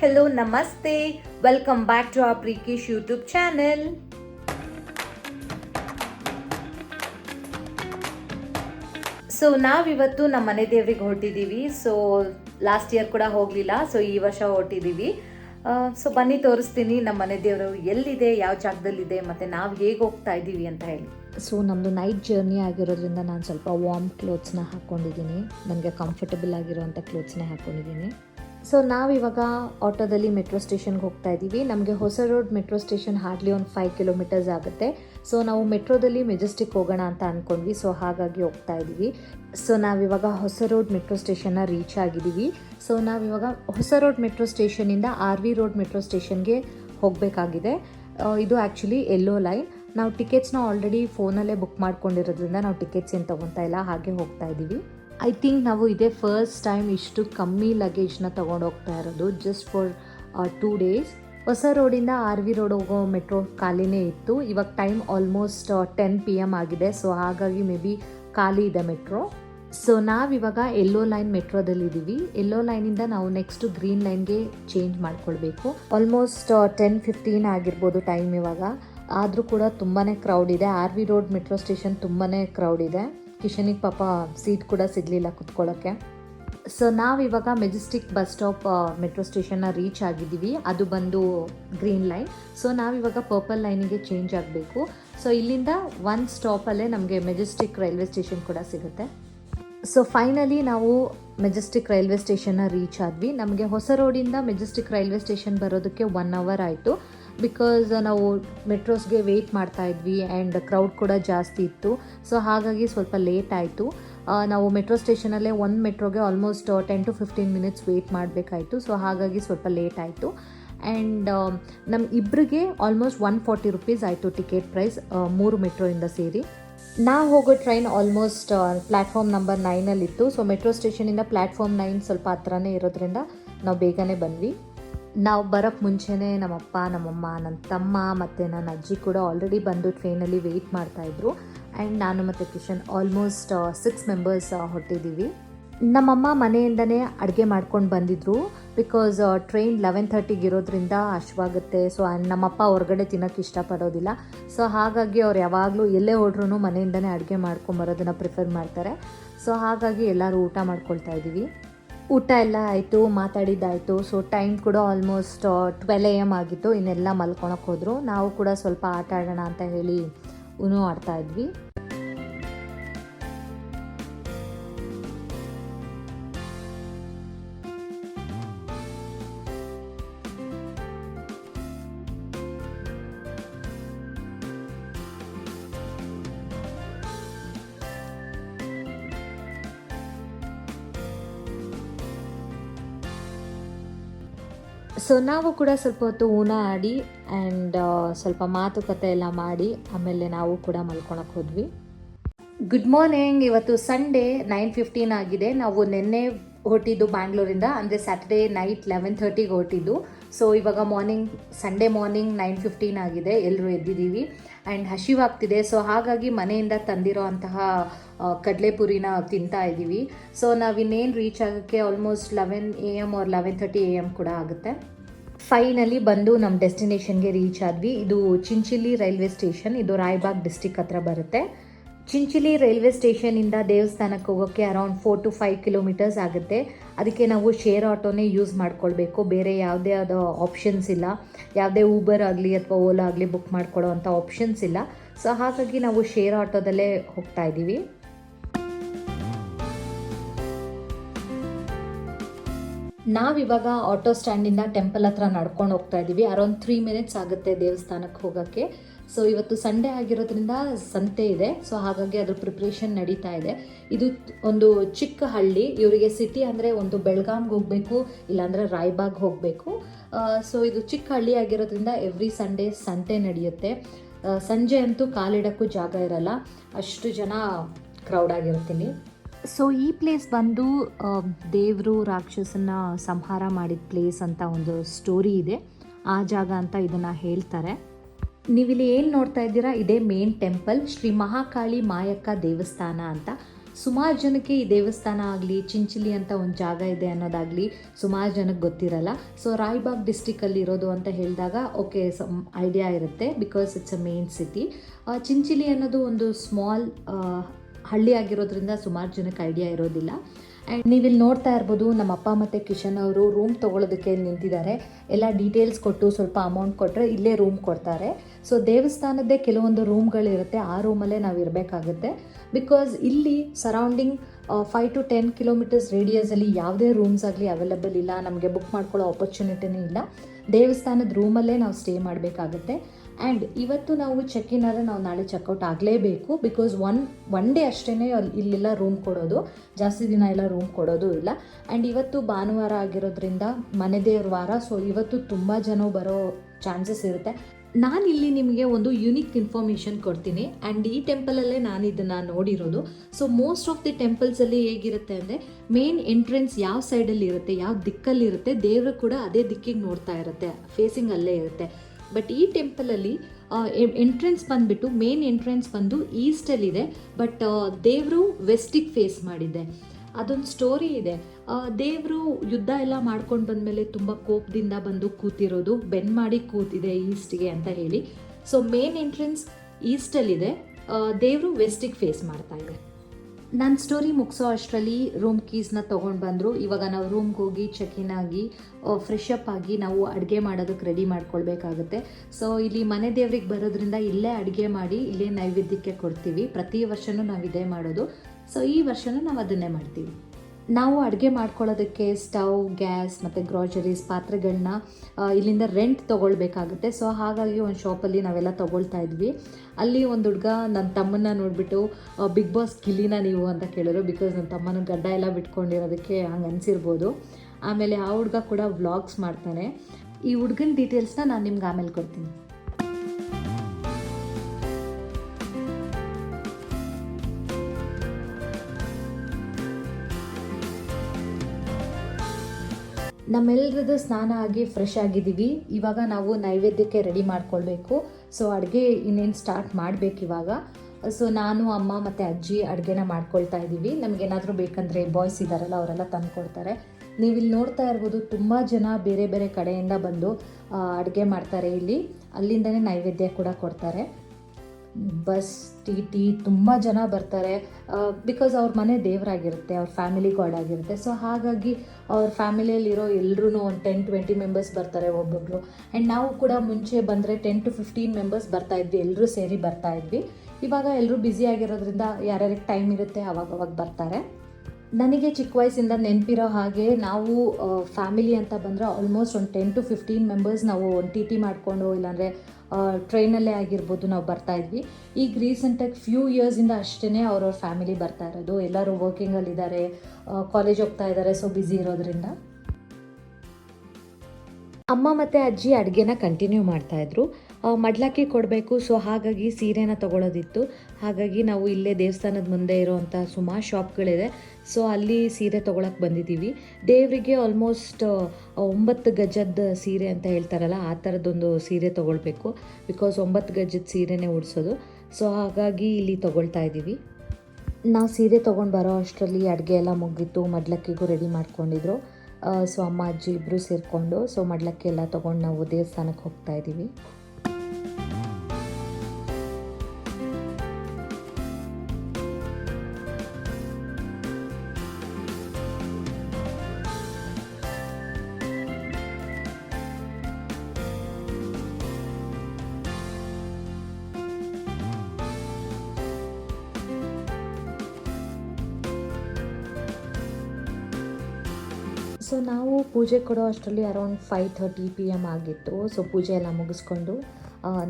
hello, ನಮಸ್ತೆ welcome back to our Prekish YouTube channel so ನಾವಿವತ್ತು ನಮ್ಮ ಮನೆ ದೇವ್ರಿಗೆ ಹೊರಟಿದ್ದೀವಿ ಸೊ ಲಾಸ್ಟ್ ಇಯರ್ ಕೂಡ ಹೋಗಲಿಲ್ಲ. ಸೊ ಈ ವರ್ಷ ಹೊರಟಿದ್ದೀವಿ ಸೊ ಬನ್ನಿ ತೋರಿಸ್ತೀನಿ ನಮ್ಮ ಮನೆ ದೇವರು ಎಲ್ಲಿದೆ ಯಾವ ಜಾಗದಲ್ಲಿದೆ ಮತ್ತು ನಾವು ಹೇಗೆ ಹೋಗ್ತಾ ಇದ್ದೀವಿ ಅಂತ ಹೇಳಿ. ಸೊ ನಮ್ಮದು ನೈಟ್ ಜರ್ನಿ ಆಗಿರೋದ್ರಿಂದ ನಾನು ಸ್ವಲ್ಪ ವಾರ್ಮ್ ಕ್ಲೋತ್ಸ್ನ ಹಾಕ್ಕೊಂಡಿದ್ದೀನಿ ನನಗೆ ಕಂಫರ್ಟಬಲ್ ಆಗಿರೋವಂಥ ಕ್ಲೋತ್ಸ್ನೇ ಹಾಕ್ಕೊಂಡಿದ್ದೀನಿ ಸೊ ನಾವಿವಾಗ ಆಟೋದಲ್ಲಿ ಮೆಟ್ರೋ ಸ್ಟೇಷನ್ಗೆ ಹೋಗ್ತಾ ಇದ್ದೀವಿ ನಮಗೆ Hosa road metro station hardly ಒಂದು ಫೈವ್ ಕಿಲೋಮೀಟರ್ಸ್ ಆಗುತ್ತೆ. ಸೊ ನಾವು ಮೆಟ್ರೋದಲ್ಲಿ ಮೆಜೆಸ್ಟಿಕ್ ಹೋಗೋಣ ಅಂತ ಅಂದ್ಕೊಂಡ್ವಿ ಸೊ ಹಾಗಾಗಿ ಹೋಗ್ತಾ ಇದ್ದೀವಿ ಸೊ ನಾವಿವಾಗ ಹೊಸ ರೋಡ್ ಮೆಟ್ರೋ ಸ್ಟೇಷನ್ನ ರೀಚ್ ಆಗಿದ್ದೀವಿ ಸೊ ನಾವಿವಾಗ ಹೊಸ ರೋಡ್ ಮೆಟ್ರೋ ಸ್ಟೇಷನಿಂದ ಆರ್ ವಿ ರೋಡ್ ಮೆಟ್ರೋ ಸ್ಟೇಷನ್ಗೆ ಹೋಗಬೇಕಾಗಿದೆ. ಇದು ಆ್ಯಕ್ಚುಲಿ ಎಲ್ಲೋ ಲೈನ್ ನಾವು ಟಿಕೆಟ್ಸ್ನ ಆಲ್ರೆಡಿ ಫೋನಲ್ಲೇ ಬುಕ್ ಮಾಡ್ಕೊಂಡಿರೋದ್ರಿಂದ ನಾವು ಟಿಕೆಟ್ಸ್ ಏನು ತೊಗೊತಾ ಇಲ್ಲ, ಹಾಗೆ ಹೋಗ್ತಾ ಇದ್ದೀವಿ ಐ ಥಿಂಕ್ ನಾವು ಇದೇ ಫಸ್ಟ್ ಟೈಮ್ ಇಷ್ಟು ಕಮ್ಮಿ ಲಗೇಜ್ನ ತೊಗೊಂಡು ಹೋಗ್ತಾ ಇರೋದು ಜಸ್ಟ್ ಫಾರ್ ಟೂ ಡೇಸ್ ಹೊಸ ರೋಡಿಂದ ಆರ್ ವಿ ರೋಡ್ ಹೋಗೋ ಮೆಟ್ರೋ ಖಾಲಿನೇ ಇತ್ತು. ಇವಾಗ time almost ten p m ಆಗಿದೆ. ಸೊ ಹಾಗಾಗಿ ಮೇ ಬಿ ಖಾಲಿ ಇದೆ ಮೆಟ್ರೋ ಸೊ ನಾವಿವಾಗ ಎಲ್ಲೋ ಲೈನ್ ಮೆಟ್ರೋದಲ್ಲಿದ್ದೀವಿ ಎಲ್ಲೋ ಲೈನಿಂದ ನಾವು ನೆಕ್ಸ್ಟ್ ಗ್ರೀನ್ ಲೈನ್ಗೆ ಚೇಂಜ್ ಮಾಡ್ಕೊಳ್ಬೇಕು. ಆಲ್ಮೋಸ್ಟ್ ಟೆನ್ ಫಿಫ್ಟೀನ್ ಆಗಿರ್ಬೋದು ಟೈಮ್ ಇವಾಗ. ಆದರೂ ಕೂಡ ತುಂಬಾ ಕ್ರೌಡ್ ಇದೆ. R V road metro station ತುಂಬಾ ಕ್ರೌಡ್ ಇದೆ. ಕಿಶನಿಗೆ ಪಾಪ ಸೀಟ್ ಕೂಡ ಸಿಗಲಿಲ್ಲ ಕುತ್ಕೊಳ್ಳೋಕ್ಕೆ. ಸೊ ನಾವಿವಾಗ ಮೆಜೆಸ್ಟಿಕ್ ಬಸ್ ಸ್ಟಾಪ್ ಮೆಟ್ರೋ ಸ್ಟೇಷನ್ನ ರೀಚ್ ಆಗಿದ್ದೀವಿ. ಅದು ಬಂದು ಗ್ರೀನ್ ಲೈನ್. ಸೊ ನಾವಿವಾಗ ಪರ್ಪಲ್ ಲೈನಿಗೆ ಚೇಂಜ್ ಆಗಬೇಕು. ಸೊ ಇಲ್ಲಿಂದ ಒನ್ ಸ್ಟಾಪಲ್ಲೇ ನಮಗೆ ಮೆಜೆಸ್ಟಿಕ್ ರೈಲ್ವೆ ಸ್ಟೇಷನ್ ಕೂಡ ಸಿಗುತ್ತೆ. ಸೊ ಫೈನಲಿ ನಾವು ಮೆಜೆಸ್ಟಿಕ್ ರೈಲ್ವೆ ಸ್ಟೇಷನ್ನ ರೀಚ್ ಆದ್ವಿ. ನಮಗೆ ಹೊಸ ರೋಡಿಂದ ಮೆಜೆಸ್ಟಿಕ್ ರೈಲ್ವೆ ಸ್ಟೇಷನ್ ಬರೋದಕ್ಕೆ ಒನ್ ಅವರ್ ಆಯಿತು. ಬಿಕಾಸ್ ನಾವು ಮೆಟ್ರೋಸ್ಗೆ ವೆಯ್ಟ್ ಮಾಡ್ತಾ ಇದ್ವಿ ಆ್ಯಂಡ್ ಕ್ರೌಡ್ ಕೂಡ ಜಾಸ್ತಿ ಇತ್ತು. ಸೊ ಹಾಗಾಗಿ ಸ್ವಲ್ಪ ಲೇಟ್ ಆಯಿತು. ನಾವು ಮೆಟ್ರೋ ಸ್ಟೇಷನಲ್ಲೇ ಒಂದು ಮೆಟ್ರೋಗೆ almost ten to fifteen minutes wait ಮಾಡಬೇಕಾಯಿತು. So ಹಾಗಾಗಿ ಸ್ವಲ್ಪ ಲೇಟ್ ಆಯಿತು. ಆ್ಯಂಡ್ ನಮ್ಮ ಇಬ್ಬರಿಗೆ ಆಲ್ಮೋಸ್ಟ್ ಒನ್ ಫಾರ್ಟಿ ರುಪೀಸ್ ಆಯಿತು ಟಿಕೆಟ್ ಪ್ರೈಸ್ ಮೂರು ಮೆಟ್ರೋಯಿಂದ ಸೇರಿ. ನಾ ಹೋಗೋ ಟ್ರೈನ್ ಆಲ್ಮೋಸ್ಟ್ ಪ್ಲ್ಯಾಟ್ಫಾರ್ಮ್ ನಂಬರ್ ನೈನಲ್ಲಿತ್ತು ಸೊ ಮೆಟ್ರೋ ಸ್ಟೇಷನಿಂದ ಪ್ಲ್ಯಾಟ್ಫಾರ್ಮ್ ನೈನ್ ಸ್ವಲ್ಪ ಹತ್ರನೇ ಇರೋದ್ರಿಂದ ನಾವು ಬೇಗನೆ ಬಂದ್ವಿ. ನಾವು ಬರೋಕ್ಕೆ ಮುಂಚೆನೇ ನಮ್ಮಪ್ಪ, ನಮ್ಮಮ್ಮ ನನ್ನ ತಮ್ಮ ಮತ್ತು ನನ್ನ ಅಜ್ಜಿ ಕೂಡ ಆಲ್ರೆಡಿ ಬಂದು ಟ್ರೈನಲ್ಲಿ ವೆಯ್ಟ್ ಮಾಡ್ತಾಯಿದ್ರು ಆ್ಯಂಡ್ ನಾನು ಮತ್ತು ಕಿಶನ್ ಆಲ್ಮೋಸ್ಟ್ ಸಿಕ್ಸ್ ಮೆಂಬರ್ಸ್ ಹೊಟ್ಟಿದ್ದೀವಿ ನಮ್ಮಮ್ಮ ಮನೆಯಿಂದನೇ ಅಡುಗೆ ಮಾಡ್ಕೊಂಡು ಬಂದಿದ್ರು ಬಿಕಾಸ್ ಟ್ರೈನ್ ಲೆವೆನ್ ಥರ್ಟಿಗೆ ಇರೋದ್ರಿಂದ ಅಶ್ವಾಗುತ್ತೆ ಸೊ ನಮ್ಮಪ್ಪ ಹೊರಗಡೆ ತಿನ್ನೋಕ್ಕೆ ಇಷ್ಟಪಡೋದಿಲ್ಲ. ಸೊ ಹಾಗಾಗಿ ಅವ್ರು ಯಾವಾಗಲೂ ಎಲ್ಲೇ ಹೋದ್ರೂ ಮನೆಯಿಂದನೇ ಅಡುಗೆ ಮಾಡ್ಕೊಂಬರೋದನ್ನು ಪ್ರಿಫರ್ ಮಾಡ್ತಾರೆ. ಸೊ ಹಾಗಾಗಿ ಎಲ್ಲರೂ ಊಟ ಮಾಡ್ಕೊಳ್ತಾ ಇದ್ದೀವಿ. ಊಟ ಎಲ್ಲ ಆಯಿತು, ಮಾತಾಡಿದ್ದಾಯಿತು. ಸೊ ಟೈಮ್ ಕೂಡ ಆಲ್ಮೋಸ್ಟ್ ಟ್ವೆಲ್ ಎ ಎಂ ಆಗಿತ್ತು. ಇನ್ನೆಲ್ಲ ಮಲ್ಕೊಳಕ್ಕೆ ಹೋದರು. ನಾವು ಕೂಡ ಸ್ವಲ್ಪ ಆಟ ಆಡೋಣ ಅಂತ ಹೇಳಿ ಉನು ಆಡ್ತಾ ಇದ್ವಿ. ಸೊ ನಾವು ಕೂಡ ಸ್ವಲ್ಪ ಹೊತ್ತು ಊನ ಆಡಿ ಆ್ಯಂಡ್ ಸ್ವಲ್ಪ ಮಾತುಕತೆ ಎಲ್ಲ ಮಾಡಿ ಆಮೇಲೆ ನಾವು ಕೂಡ ಮಲ್ಕೊಳಕ್ಕೆ ಹೋದ್ವಿ. ಗುಡ್ ಮಾರ್ನಿಂಗ್ ಇವತ್ತು ಸಂಡೇ ನೈನ್ ಫಿಫ್ಟೀನ್ ಆಗಿದೆ. ನಾವು ನಿನ್ನೆ ಹೊರಟಿದ್ದು ಬ್ಯಾಂಗ್ಳೂರಿಂದ ಅಂದರೆ ಸ್ಯಾಟರ್ಡೇ ನೈಟ್ ಲೆವೆನ್ ಥರ್ಟಿಗೆ ಹೊರಟಿದ್ದು. ಸೊ ಇವಾಗ morning Sunday morning nine fifteen ಆಗಿದೆ. ಎಲ್ಲರೂ ಎದ್ದಿದ್ದೀವಿ. ಆ್ಯಂಡ್ ಹಸಿವಾಗ್ತಿದೆ. ಸೊ ಹಾಗಾಗಿ ಮನೆಯಿಂದ ತಂದಿರೋ ಅಂತಹ ಕಡಲೆಪುರಿನ ತಿಂತಾ ಇದ್ದೀವಿ. ಸೊ ನಾವಿನ್ನೇನು ರೀಚ್ ಆಗೋಕ್ಕೆ almost eleven a m or eleven thirty a m ಕೂಡ ಆಗುತ್ತೆ. ಫೈನಲಿ ಬಂದು ನಮ್ಮ ಡೆಸ್ಟಿನೇಷನ್ಗೆ ರೀಚ್ ಆದ್ವಿ. ಇದು ಚಿಂಚಿಲಿ ರೈಲ್ವೆ ಸ್ಟೇಷನ್ ಇದು ರಾಯಬಾಗ್ ಡಿಸ್ಟಿಕ್ ಹತ್ರ ಬರುತ್ತೆ. ಚಿಂಚಿಲಿ ರೈಲ್ವೆ ಸ್ಟೇಷನಿಂದ ದೇವಸ್ಥಾನಕ್ಕೆ ಹೋಗೋಕ್ಕೆ around four to five kilometres ಆಗುತ್ತೆ. ಅದಕ್ಕೆ ನಾವು ಶೇರ್ ಆಟೋನೇ ಯೂಸ್ ಮಾಡ್ಕೊಳ್ಬೇಕು. ಬೇರೆ ಯಾವುದೇ ಆದ ಆಪ್ಷನ್ಸ್ ಇಲ್ಲ. ಯಾವುದೇ ಊಬರ್ ಆಗಲಿ ಅಥವಾ ಓಲಾ ಆಗಲಿ ಬುಕ್ ಮಾಡ್ಕೊಳ್ಳೋ ಆಪ್ಷನ್ಸ್ ಇಲ್ಲ. ಸೊ ಹಾಗಾಗಿ ನಾವು ಶೇರ್ ಆಟೋದಲ್ಲೇ ಹೋಗ್ತಾ ಇದ್ದೀವಿ. ನಾವಿವಾಗ ಆಟೋ ಸ್ಟ್ಯಾಂಡಿಂದ ಟೆಂಪಲ್ ಹತ್ರ ನಡ್ಕೊಂಡು ಹೋಗ್ತಾ ಇದ್ದೀವಿ. ಅರೌಂಡ್ ತ್ರೀ ಮಿನಿಟ್ಸ್ ಆಗುತ್ತೆ ದೇವಸ್ಥಾನಕ್ಕೆ ಹೋಗೋಕ್ಕೆ. ಸೊ ಇವತ್ತು ಸಂಡೇ ಆಗಿರೋದ್ರಿಂದ ಸಂತೆ ಇದೆ. ಸೊ ಹಾಗಾಗಿ ಅದ್ರ ಪ್ರಿಪ್ರೇಷನ್ ನಡೀತಾ ಇದೆ. ಇದು ಒಂದು ಚಿಕ್ಕ ಹಳ್ಳಿ. ಇವರಿಗೆ ಸಿಟಿ ಅಂದರೆ ಒಂದು ಬೆಳಗಾಂಗೆ ಹೋಗಬೇಕು, ಇಲ್ಲಾಂದರೆ ರಾಯ್ಬಾಗ್ ಹೋಗಬೇಕು. ಸೊ ಇದು ಚಿಕ್ಕ ಹಳ್ಳಿ ಆಗಿರೋದ್ರಿಂದ ಎವ್ರಿ ಸಂಡೇ ಸಂತೆ ನಡೆಯುತ್ತೆ. ಸಂಜೆ ಅಂತೂ ಕಾಲಿಡೋಕ್ಕೂ ಜಾಗ ಇರಲ್ಲ. ಅಷ್ಟು ಜನ ಕ್ರೌಡ್ ಆಗಿರ್ತೀನಿ ಸೊ ಈ ಪ್ಲೇಸ್ ಬಂದು ದೇವರು, ರಾಕ್ಷಸನ್ನ ಸಂಹಾರ ಮಾಡಿದ ಪ್ಲೇಸ್ ಅಂತ ಒಂದು ಸ್ಟೋರಿ ಇದೆ. ಆ ಜಾಗ ಅಂತ ಇದನ್ನು ಹೇಳ್ತಾರೆ. ನೀವಿಲ್ಲಿ ಏನು ನೋಡ್ತಾ ಇದ್ದೀರಾ? ಇದೇ ಮೇನ್ ಟೆಂಪಲ್ ಶ್ರೀ ಮಹಾಕಾಳಿ ಮಾಯಕ್ಕ ದೇವಸ್ಥಾನ ಅಂತ. ಸುಮಾರು ಜನಕ್ಕೆ ಈ ದೇವಸ್ಥಾನ ಆಗಲಿ, ಚಿಂಚಿಲಿ ಅಂತ ಒಂದು ಜಾಗ ಇದೆ ಅನ್ನೋದಾಗಲಿ ಸುಮಾರು ಜನಕ್ಕೆ ಗೊತ್ತಿರಲ್ಲ. ಸೊ ರಾಯ್ಬಾಗ್ ಡಿಸ್ಟಿಕಲ್ಲಿ ಇರೋದು ಅಂತ ಹೇಳಿದಾಗ ಓಕೆ ಸಮ್ ಐಡಿಯಾ ಇರುತ್ತೆ because it's a main city Chinchali ಅನ್ನೋದು ಒಂದು ಸ್ಮಾಲ್ ಹಳ್ಳಿ ಆಗಿರೋದ್ರಿಂದ ಸುಮಾರು ಜನಕ್ಕೆ ಐಡಿಯಾ ಇರೋದಿಲ್ಲ. ಆ್ಯಂಡ್ ನೀವಿಲ್ಲಿ ನೋಡ್ತಾ ಇರ್ಬೋದು, ನಮ್ಮ ಅಪ್ಪ ಮತ್ತು ಕಿಶನ್ ಅವರು ರೂಮ್ ತೊಗೊಳೋದಕ್ಕೆ ನಿಂತಿದ್ದಾರೆ. ಎಲ್ಲ ಡೀಟೇಲ್ಸ್ ಕೊಟ್ಟು ಸ್ವಲ್ಪ ಅಮೌಂಟ್ ಕೊಟ್ಟರೆ ಇಲ್ಲೇ ರೂಮ್ ಕೊಡ್ತಾರೆ. ಸೊ ದೇವಸ್ಥಾನದ್ದೇ ಕೆಲವೊಂದು ರೂಮ್ಗಳಿರುತ್ತೆ ಆ ರೂಮಲ್ಲೇ ನಾವು ಇರಬೇಕಾಗುತ್ತೆ. ಬಿಕಾಸ್ ಇಲ್ಲಿ surrounding five to ten kilometres ರೇಡಿಯಸಲ್ಲಿ ಯಾವುದೇ ರೂಮ್ಸ್ ಆಗಲಿ ಅವೈಲಬಲ್ ಇಲ್ಲ. ನಮಗೆ ಬುಕ್ ಮಾಡ್ಕೊಳ್ಳೋ ಆಪರ್ಚುನಿಟಿನೇ ಇಲ್ಲ. ದೇವಸ್ಥಾನದ ರೂಮಲ್ಲೇ ನಾವು ಸ್ಟೇ ಮಾಡಬೇಕಾಗುತ್ತೆ. ಆ್ಯಂಡ್ ಇವತ್ತು ನಾವು ಚೆಕ್ ಇನ್ ಆದರೆ ನಾವು ನಾಳೆ ಚೆಕ್ಔಟ್ ಆಗಲೇಬೇಕು ಬಿಕಾಸ್ ಒನ್ ಒನ್ ಡೇ ಅಷ್ಟೇ ಇಲ್ಲೆಲ್ಲ ರೂಮ್ ಕೊಡೋದು. ಜಾಸ್ತಿ ದಿನ ಎಲ್ಲ ರೂಮ್ ಕೊಡೋದು ಇಲ್ಲ. ಆ್ಯಂಡ್ ಇವತ್ತು ಭಾನುವಾರ ಆಗಿರೋದ್ರಿಂದ ಮನೆ ದೇವ್ರ ವಾರ ಸೊ ಇವತ್ತು ತುಂಬ ಜನ ಬರೋ ಚಾನ್ಸಸ್ ಇರುತ್ತೆ. ನಾನು ಇಲ್ಲಿ ನಿಮಗೆ ಒಂದು ಯುನಿಕ್ ಇನ್ಫಾರ್ಮೇಷನ್ ಕೊಡ್ತೀನಿ. ಆ್ಯಂಡ್ ಈ ಟೆಂಪಲಲ್ಲೇ ನಾನು ಇದನ್ನು ನೋಡಿರೋದು. ಸೊ ಮೋಸ್ಟ್ ಆಫ್ ದಿ ಟೆಂಪಲ್ಸಲ್ಲಿ ಹೇಗಿರುತ್ತೆ ಅಂದರೆ ಮೇನ್ ಎಂಟ್ರೆನ್ಸ್ ಯಾವ ಸೈಡಲ್ಲಿ ಇರುತ್ತೆ, ಯಾವ ದಿಕ್ಕಲ್ಲಿ ಇರುತ್ತೆ, ದೇವರು ಕೂಡ ಅದೇ ದಿಕ್ಕಿಗೆ ನೋಡ್ತಾ ಇರುತ್ತೆ. ಫೇಸಿಂಗ್ ಅಲ್ಲೇ ಇರುತ್ತೆ. ಬಟ್ ಈ ಟೆಂಪಲಲ್ಲಿ ಎಂಟ್ರೆನ್ಸ್ ಬಂದುಬಿಟ್ಟು ಮೇನ್ ಎಂಟ್ರೆನ್ಸ್ ಬಂದು ಈಸ್ಟಲ್ಲಿದೆ ಬಟ್ ದೇವರು ವೆಸ್ಟಿಗೆ ಫೇಸ್ ಮಾಡಿದೆ. ಅದೊಂದು ಸ್ಟೋರಿ ಇದೆ. ದೇವರು ಯುದ್ಧ ಎಲ್ಲ ಮಾಡ್ಕೊಂಡು ಬಂದಮೇಲೆ ತುಂಬ ಕೋಪದಿಂದ ಬಂದು ಕೂತಿರೋದು, ಬೆನ್ ಮಾಡಿ ಕೂತಿದೆ ಈಸ್ಟ್ಗೆ ಅಂತ ಹೇಳಿ. ಸೊ ಮೇನ್ ಎಂಟ್ರೆನ್ಸ್ ಈಸ್ಟಲ್ಲಿದೆ ದೇವರು ವೆಸ್ಟಿಗೆ ಫೇಸ್ ಮಾಡ್ತಾ ಇದೆ. ನನ್ನ ಸ್ಟೋರಿ ಮುಗಿಸೋ ಅಷ್ಟರಲ್ಲಿ ರೂಮ್ ಕೀಸ್ನ ತೊಗೊಂಡು ಬಂದರು. ಇವಾಗ ನಾವು ರೂಮ್ಗೆ ಹೋಗಿ ಚೆಕ್ ಇನ್ ಆಗಿ ಫ್ರೆಶ್ ಅಪ್ ಆಗಿ ನಾವು ಅಡುಗೆ ಮಾಡೋದಕ್ಕೆ ರೆಡಿ ಮಾಡ್ಕೊಳ್ಬೇಕಾಗುತ್ತೆ. ಸೊ ಇಲ್ಲಿ ಮನೆ ದೇವ್ರಿಗೆ ಬರೋದ್ರಿಂದ ಇಲ್ಲೇ ಅಡುಗೆ ಮಾಡಿ, ಇಲ್ಲೇ ನೈವೇದ್ಯಕ್ಕೆ ಕೊಡ್ತೀವಿ. ಪ್ರತಿ ವರ್ಷವೂ ನಾವು ಇದೇ ಮಾಡೋದು. ಸೊ ಈ ವರ್ಷವೂ ನಾವು ಅದನ್ನೇ ಮಾಡ್ತೀವಿ. ನಾವು ಅಡುಗೆ ಮಾಡ್ಕೊಳ್ಳೋದಕ್ಕೆ ಸ್ಟವ್, ಗ್ಯಾಸ್ ಮತ್ತು ಗ್ರಾಸರೀಸ್ ಪಾತ್ರೆಗಳನ್ನ ಇಲ್ಲಿಂದ ರೆಂಟ್ ತೊಗೊಳ್ಬೇಕಾಗುತ್ತೆ. ಸೊ ಹಾಗಾಗಿ ಒಂದು ಶಾಪಲ್ಲಿ ನಾವೆಲ್ಲ ತೊಗೊಳ್ತಾ ಇದ್ವಿ. ಅಲ್ಲಿ ಒಂದು ಹುಡುಗ ನನ್ನ ತಮ್ಮನ್ನ ನೋಡಿಬಿಟ್ಟು ಬಿಗ್ ಬಾಸ್ ಗಿಲ್ಲಿನ ನೀವು? ಅಂತ ಕೇಳಿದ್ರು. ಬಿಕಾಸ್ ನನ್ನ ತಮ್ಮನ ಗಡ್ಡ ಎಲ್ಲ ಬಿಟ್ಕೊಂಡಿರೋದಕ್ಕೆ ಹಂಗೆ ಅನಿಸಿರ್ಬೋದು. ಆಮೇಲೆ ಆ ಹುಡುಗ ಕೂಡ ವ್ಲಾಗ್ಸ್ ಮಾಡ್ತಾನೆ. ಈ ಹುಡುಗನ ಡೀಟೇಲ್ಸ್ನ ನಾನು ನಿಮ್ಗೆ ಆಮೇಲೆ ಕೊಡ್ತೀನಿ. ನಮ್ಮೆಲ್ಲರದ್ದು ಸ್ನಾನ ಆಗಿ ಫ್ರೆಶ್ ಆಗಿದ್ದೀವಿ. ಇವಾಗ ನಾವು ನೈವೇದ್ಯಕ್ಕೆ ರೆಡಿ ಮಾಡ್ಕೊಳ್ಬೇಕು. ಸೊ ಅಡುಗೆ ಇನ್ನೇನು ಸ್ಟಾರ್ಟ್ ಮಾಡಬೇಕು ಇವಾಗ. ಸೊ ನಾನು, ಅಮ್ಮ ಮತ್ತು ಅಜ್ಜಿ ಅಡುಗೆನ ಮಾಡ್ಕೊಳ್ತಾ ಇದ್ದೀವಿ. ನಮಗೇನಾದರೂ ಬೇಕಂದರೆ ಬಾಯ್ಸ್ ಇದ್ದಾರಲ್ಲ ಅವರೆಲ್ಲ ತಂದು ಕೊಡ್ತಾರೆ. ನೀವಿಲ್ಲಿ ನೋಡ್ತಾ ಇರ್ಬೋದು, ತುಂಬ ಜನ ಬೇರೆ ಬೇರೆ ಕಡೆಯಿಂದ ಬಂದು ಅಡುಗೆ ಮಾಡ್ತಾರೆ ಇಲ್ಲಿ. ಅಲ್ಲಿಂದನೇ ನೈವೇದ್ಯ ಕೂಡ ಕೊಡ್ತಾರೆ. ಬಸ್, ಟಿ ಟಿ ತುಂಬ ಜನ ಬರ್ತಾರೆ. ಬಿಕಾಸ್ ಅವ್ರ ಮನೆ ದೇವರಾಗಿರುತ್ತೆ, ಅವ್ರ ಫ್ಯಾಮಿಲಿ ಗಾಡ್ ಆಗಿರುತ್ತೆ. ಸೊ ಹಾಗಾಗಿ ಅವ್ರ ಫ್ಯಾಮಿಲಿಯಲ್ಲಿರೋ ಎಲ್ಲರೂ ಒಂದು ಟೆನ್ ಟ್ವೆಂಟಿ ಮೆಂಬರ್ಸ್ ಬರ್ತಾರೆ ಒಬ್ಬೊಬ್ಬರು ಆ್ಯಂಡ್ ನಾವು ಕೂಡ ಮುಂಚೆ ಬಂದರೆ ಟೆನ್ ಟು ಫಿಫ್ಟೀನ್ ಮೆಂಬರ್ಸ್ ಬರ್ತಾ ಇದ್ವಿ ಎಲ್ಲರೂ ಸೇರಿ ಬರ್ತಾ ಇದ್ವಿ. ಇವಾಗ ಎಲ್ಲರೂ ಬ್ಯುಸಿ ಆಗಿರೋದ್ರಿಂದ ಯಾರ್ಯಾರಿಗೆ ಟೈಮ್ ಇರುತ್ತೆ ಅವಾಗ ಅವಾಗ ಬರ್ತಾರೆ. ನನಗೆ ಚಿಕ್ಕ ವಯಸ್ಸಿಂದ ನೆನಪಿರೋ ಹಾಗೆ ನಾವು ಫ್ಯಾಮಿಲಿ ಅಂತ ಬಂದರೆ ಆಲ್ಮೋಸ್ಟ್ ಒಂದು ಟೆನ್ ಟು ಫಿಫ್ಟೀನ್ ಮೆಂಬರ್ಸ್ ನಾವು ಒಂದು ಟಿ ಟಿ ಮಾಡಿಕೊಂಡು, ಇಲ್ಲಾಂದರೆ ಟ್ರೈನಲ್ಲೇ ಆಗಿರ್ಬೋದು ನಾವು ಬರ್ತಾ ಇದ್ವಿ. ಈಗ ರೀಸೆಂಟಾಗಿ ಫ್ಯೂ ಇಯರ್ಸಿಂದ ಅಷ್ಟೇ ಅವ್ರವ್ರ ಫ್ಯಾಮಿಲಿ ಬರ್ತಾ ಇರೋದು. ಎಲ್ಲರೂ ವರ್ಕಿಂಗಲ್ಲಿದ್ದಾರೆ ಕಾಲೇಜ್ ಹೋಗ್ತಾ ಇದ್ದಾರೆ ಸೊ ಬ್ಯುಸಿ ಇರೋದ್ರಿಂದ. ಅಮ್ಮ ಮತ್ತು ಅಜ್ಜಿ ಅಡುಗೆನ ಕಂಟಿನ್ಯೂ ಮಾಡ್ತಾಯಿದ್ರು ಮಡ್ಲಕ್ಕಿ ಕೊಡಬೇಕು. ಸೊ ಹಾಗಾಗಿ ಸೀರೆನ ತೊಗೊಳೋದಿತ್ತು. ಹಾಗಾಗಿ ನಾವು ಇಲ್ಲೇ ದೇವಸ್ಥಾನದ ಮುಂದೆ ಇರೋವಂಥ ಸುಮಾರು ಶಾಪ್ಗಳಿದೆ ಸೊ ಅಲ್ಲಿ ಸೀರೆ ತೊಗೊಳಕ್ಕೆ ಬಂದಿದ್ದೀವಿ. ದೇವರಿಗೆ ಆಲ್ಮೋಸ್ಟ್ ಒಂಬತ್ತು ಗಜದ ಸೀರೆ ಅಂತ ಹೇಳ್ತಾರಲ್ಲ, ಆ ಥರದ್ದೊಂದು ಸೀರೆ ತೊಗೊಳ್ಬೇಕು. ಬಿಕಾಸ್ ಒಂಬತ್ತು ಗಜದ ಸೀರೆನೇ ಉಡಿಸೋದು. ಸೊ ಹಾಗಾಗಿ ಇಲ್ಲಿ ತೊಗೊಳ್ತಾ ಇದ್ದೀವಿ. ನಾವು ಸೀರೆ ತೊಗೊಂಡು ಬರೋ ಅಷ್ಟರಲ್ಲಿ ಅಡುಗೆ ಎಲ್ಲ ಮುಗಿತು. ಮಡ್ಲಕ್ಕಿಗೂ ರೆಡಿ ಮಾಡ್ಕೊಂಡಿದ್ರು. ಸೊ, ಅಮ್ಮ, ಅಜ್ಜಿ ಇಬ್ಬರು ಸೇರಿಕೊಂಡು ಸೊ ಮಡ್ಲಕ್ಕಿ ಎಲ್ಲ ತೊಗೊಂಡು ನಾವು ದೇವಸ್ಥಾನಕ್ಕೆ ಹೋಗ್ತಾ ಇದ್ದೀವಿ. ಸೊ ನಾವು ಪೂಜೆ ಕೊಡೋ ಅಷ್ಟರಲ್ಲಿ around five thirty p m ಆಗಿತ್ತು. ಸೊ ಪೂಜೆ ಎಲ್ಲ ಮುಗಿಸ್ಕೊಂಡು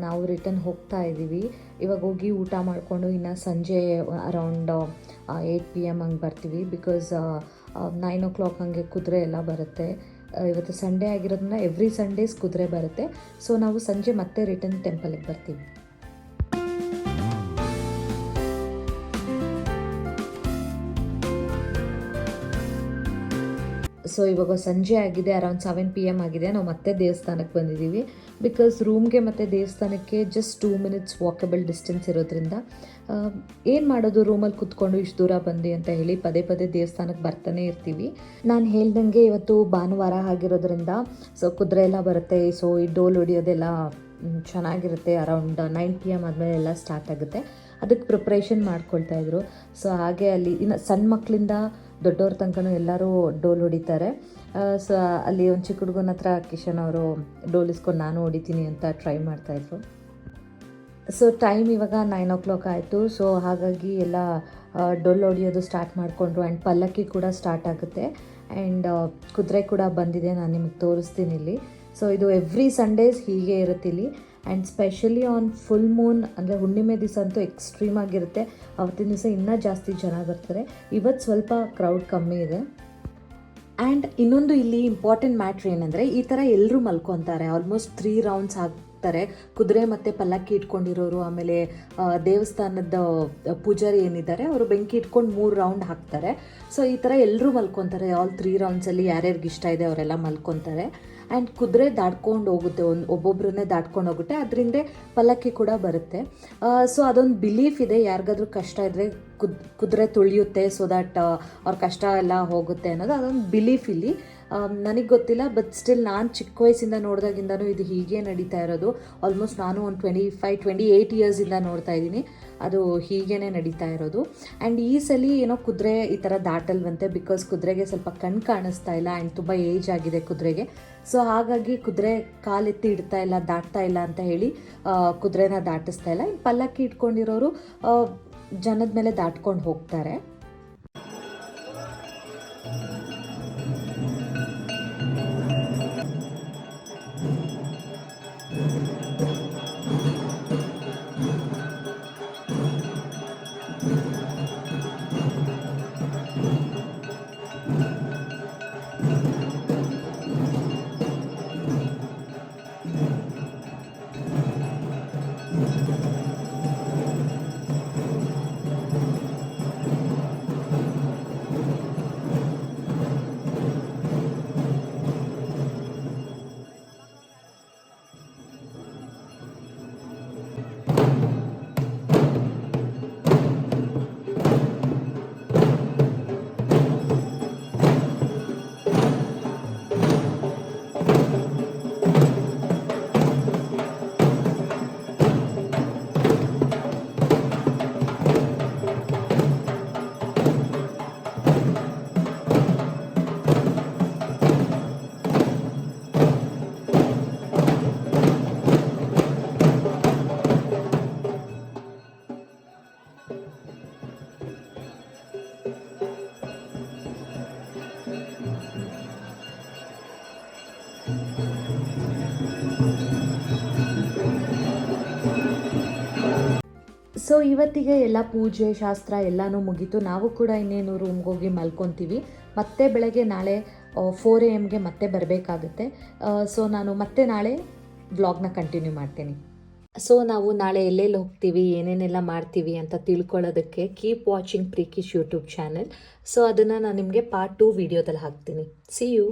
ನಾವು ರಿಟರ್ನ್ ಹೋಗ್ತಾ ಇದ್ದೀವಿ. ಇವಾಗ ಹೋಗಿ ಊಟ ಮಾಡಿಕೊಂಡು ಇನ್ನು ಸಂಜೆ ಅರೌಂಡ್ ಏಯ್ಟ್ ಪಿ ಎಂ ಹಂಗೆ ಬರ್ತೀವಿ ಬಿಕಾಸ್ ನೈನ್ ಓ ಕ್ಲಾಕ್ ಹಂಗೆ ಕುದುರೆ ಎಲ್ಲ ಬರುತ್ತೆ. ಇವತ್ತು ಸಂಡೇ ಆಗಿರೋದನ್ನ ಎವ್ರಿ ಸಂಡೇಸ್ ಕುದುರೆ ಬರುತ್ತೆ. ಸೊ ನಾವು ಸಂಜೆ ಮತ್ತೆ ರಿಟರ್ನ್ ಟೆಂಪಲಿಗೆ ಬರ್ತೀವಿ. ಸೊ ಇವಾಗ ಸಂಜೆ ಆಗಿದೆ ಅರೌಂಡ್ ಸೆವೆನ್ ಪಿ ಎಂ ಆಗಿದೆ. ನಾವು ಮತ್ತೆ ದೇವಸ್ಥಾನಕ್ಕೆ ಬಂದಿದ್ದೀವಿ. ಬಿಕಾಸ್ ರೂಮ್ಗೆ ಮತ್ತು ದೇವಸ್ಥಾನಕ್ಕೆ just two minutes walkable distance ಇರೋದ್ರಿಂದ ಏನು ಮಾಡೋದು? ರೂಮಲ್ಲಿ ಕುತ್ಕೊಂಡು ಇಷ್ಟು ದೂರ ಬಂದು ಅಂತ ಹೇಳಿ ಪದೇ ಪದೇ ದೇವಸ್ಥಾನಕ್ಕೆ ಬರ್ತಾನೆ ಇರ್ತೀವಿ. ನಾನು ಹೇಳ್ದಂಗೆ ಇವತ್ತು ಭಾನುವಾರ ಆಗಿರೋದ್ರಿಂದ ಸೊ ಕುದುರೆ ಎಲ್ಲ ಬರುತ್ತೆ. ಸೊ ಈ ಡೋಲ್ ಹೊಡಿಯೋದೆಲ್ಲ ಚೆನ್ನಾಗಿರುತ್ತೆ. ಅರೌಂಡ್ ನೈನ್ ಪಿ ಎಂ ಆದಮೇಲೆ ಎಲ್ಲ ಸ್ಟಾರ್ಟ್ ಆಗುತ್ತೆ. ಅದಕ್ಕೆ ಪ್ರಿಪ್ರೇಷನ್ ಮಾಡ್ಕೊಳ್ತಾ ಇದ್ರು. ಸೊ ಹಾಗೆ ಅಲ್ಲಿ ಇನ್ನು ಸಣ್ಣ ಮಕ್ಕಳಿಂದ ದೊಡ್ಡವ್ರ ತನಕನೂ ಎಲ್ಲರೂ ಡೋಲ್ ಹೊಡಿತಾರೆ. ಸೊ, ಅಲ್ಲಿ ಒಂದು ಚಿಕ್ಕ ಹುಡುಗನ ಹತ್ರ ಕಿಶನ್ ಅವರು ಡೋಲ್ ಇಸ್ಕೊಂಡು ನಾನು ಹೊಡಿತೀನಿ ಅಂತ ಟ್ರೈ ಮಾಡ್ತಾಯಿದ್ರು ಸೊ, ಟೈಮ್ ಇವಾಗ ನೈನ್ ಓ ಕ್ಲಾಕ್ ಆಯಿತು. ಸೊ, ಹಾಗಾಗಿ ಎಲ್ಲ ಡೊಲ್ ಹೊಡಿಯೋದು ಸ್ಟಾರ್ಟ್ ಮಾಡಿಕೊಂಡ್ರು. ಆ್ಯಂಡ್ ಪಲ್ಲಕ್ಕಿ ಕೂಡ ಸ್ಟಾರ್ಟ್ ಆಗುತ್ತೆ. ಆ್ಯಂಡ್ ಕುದುರೆ ಕೂಡ ಬಂದಿದೆ, ನಾನು ನಿಮಗೆ ತೋರಿಸ್ತೀನಿ ಇಲ್ಲಿ. ಸೊ, ಇದು ಎವ್ರಿ ಸಂಡೇಸ್ ಹೀಗೆ ಇರುತ್ತೆ ಇಲ್ಲಿ. And specially on full moon ಅಂದರೆ ಹುಣ್ಣಿಮೆ ದಿವಸ ಅಂತೂ ಎಕ್ಸ್ಟ್ರೀಮ್ ಆಗಿರುತ್ತೆ. ಅವತ್ತಿನ ದಿವಸ ಇನ್ನೂ ಜಾಸ್ತಿ ಜನ ಬರ್ತಾರೆ. ಇವತ್ತು ಸ್ವಲ್ಪ ಕ್ರೌಡ್ ಕಮ್ಮಿ ಇದೆ. ಆ್ಯಂಡ್ ಇನ್ನೊಂದು ಇಲ್ಲಿ ಇಂಪಾರ್ಟೆಂಟ್ ಮ್ಯಾಟ್ರ್ ಏನಂದರೆ, ಈ ಥರ ಎಲ್ಲರೂ ಮಲ್ಕೊತಾರೆ. ಆಲ್ಮೋಸ್ಟ್ ತ್ರೀ ರೌಂಡ್ಸ್ ಹಾಕ್ತಾರೆ ಕುದುರೆ ಮತ್ತು ಪಲ್ಲಕ್ಕಿ ಇಟ್ಕೊಂಡಿರೋರು, ಆಮೇಲೆ ದೇವಸ್ಥಾನದ ಪೂಜಾರಿ ಏನಿದ್ದಾರೆ, ಅವರು ಬೆಂಕಿ ಇಟ್ಕೊಂಡು ಮೂರು ರೌಂಡ್ ಹಾಕ್ತಾರೆ. ಸೊ ಈ ಥರ ಎಲ್ಲರೂ ಮಲ್ಕೊತಾರೆ. ಆಲ್ ತ್ರೀ ರೌಂಡ್ಸಲ್ಲಿ ಯಾರ್ಯಾರಿಗೆ ಇಷ್ಟ ಇದೆ, ಅವರೆಲ್ಲ ಮಲ್ಕೊತಾರೆ. ಆ್ಯಂಡ್ ಕುದುರೆ ದಾಟ್ಕೊಂಡು ಹೋಗುತ್ತೆ ಒಂದು ಒಬ್ಬೊಬ್ಬರನ್ನೇ ದಾಟ್ಕೊಂಡು ಹೋಗುತ್ತೆ. ಅದರಿಂದ ಪಲ್ಲಕ್ಕಿ ಕೂಡ ಬರುತ್ತೆ. ಸೊ ಅದೊಂದು ಬಿಲೀಫ್ ಇದೆ. ಯಾರಿಗಾದ್ರೂ ಕಷ್ಟ ಇದ್ದರೆ ಕುದ್ ಕುದುರೆ ತುಳಿಯುತ್ತೆ ಸೊ ದಟ್ ಅವ್ರ ಕಷ್ಟ ಎಲ್ಲ ಹೋಗುತ್ತೆ ಅನ್ನೋದು ಅದೊಂದು ಬಿಲೀಫ್ ಇಲ್ಲಿ. ನನಗೆ ಗೊತ್ತಿಲ್ಲ ಬಟ್ ಸ್ಟಿಲ್ ನಾನು ಚಿಕ್ಕ ವಯಸ್ಸಿಂದ ನೋಡಿದಾಗಿಂದನೂ ಇದು ಹೀಗೆ ನಡೀತಾ ಇರೋದು. ಆಲ್ಮೋಸ್ಟ್ ನಾನು ಒಂದು ಟ್ವೆಂಟಿ ಫೈವ್ ಟ್ವೆಂಟಿ ಏಯ್ಟ್ ಇಯರ್ಸಿಂದ ನೋಡ್ತಾ ಇದ್ದೀನಿ. ಅದು ಹೀಗೇ ನಡೀತಾ ಇರೋದು. ಆ್ಯಂಡ್ ಈ ಸಲ ಏನೋ ಕುದುರೆ ಈ ಥರ ದಾಟಲ್ವಂತೆ ಬಿಕಾಸ್ ಕುದುರೆಗೆ ಸ್ವಲ್ಪ ಕಣ್ಣು ಕಾಣಿಸ್ತಾ ಇಲ್ಲ. ಆ್ಯಂಡ್ ತುಂಬ ಏಜ್ ಆಗಿದೆ ಕುದುರೆಗೆ. ಸೊ ಹಾಗಾಗಿ ಕುದುರೆ ಕಾಲೆತ್ತಿ ಇಡ್ತಾ ಇಲ್ಲ, ದಾಟ್ತಾ ಇಲ್ಲ ಅಂತ ಹೇಳಿ ಕುದುರೆನ ದಾಟಿಸ್ತಾ ಇಲ್ಲ. ಇನ್ನು ಪಲ್ಲಕ್ಕಿ ಇಟ್ಕೊಂಡಿರೋರು ಜನದ ಮೇಲೆ ದಾಟ್ಕೊಂಡು ಹೋಗ್ತಾರೆ. ಸೊ ಇವತ್ತಿಗೆ ಎಲ್ಲ ಪೂಜೆ, ಶಾಸ್ತ್ರ ಎಲ್ಲನೂ ಮುಗೀತು. ನಾವು ಕೂಡ ಇನ್ನೇನು ರೂಮ್ಗೆ ಹೋಗಿ ಮಲ್ಕೊತೀವಿ. ಮತ್ತೆ ಬೆಳಗ್ಗೆ ನಾಳೆ ಫೋರ್ ಎ ಎಮ್ಗೆ ಮತ್ತೆ ಬರಬೇಕಾಗುತ್ತೆ. ಸೊ ನಾನು ಮತ್ತೆ ನಾಳೆ ವ್ಲಾಗ್ನ ಕಂಟಿನ್ಯೂ ಮಾಡ್ತೀನಿ. ಸೊ ನಾವು ನಾಳೆ ಎಲ್ಲೆಲ್ಲಿ ಹೋಗ್ತೀವಿ, ಏನೇನೆಲ್ಲ ಮಾಡ್ತೀವಿ ಅಂತ ತಿಳ್ಕೊಳ್ಳೋದಕ್ಕೆ keep watching Prekish YouTube channel so ಅದನ್ನು ನಾನು ನಿಮಗೆ ಪಾರ್ಟ್ ಟೂ ವೀಡಿಯೋದಲ್ಲಿ ಹಾಕ್ತೀನಿ. C you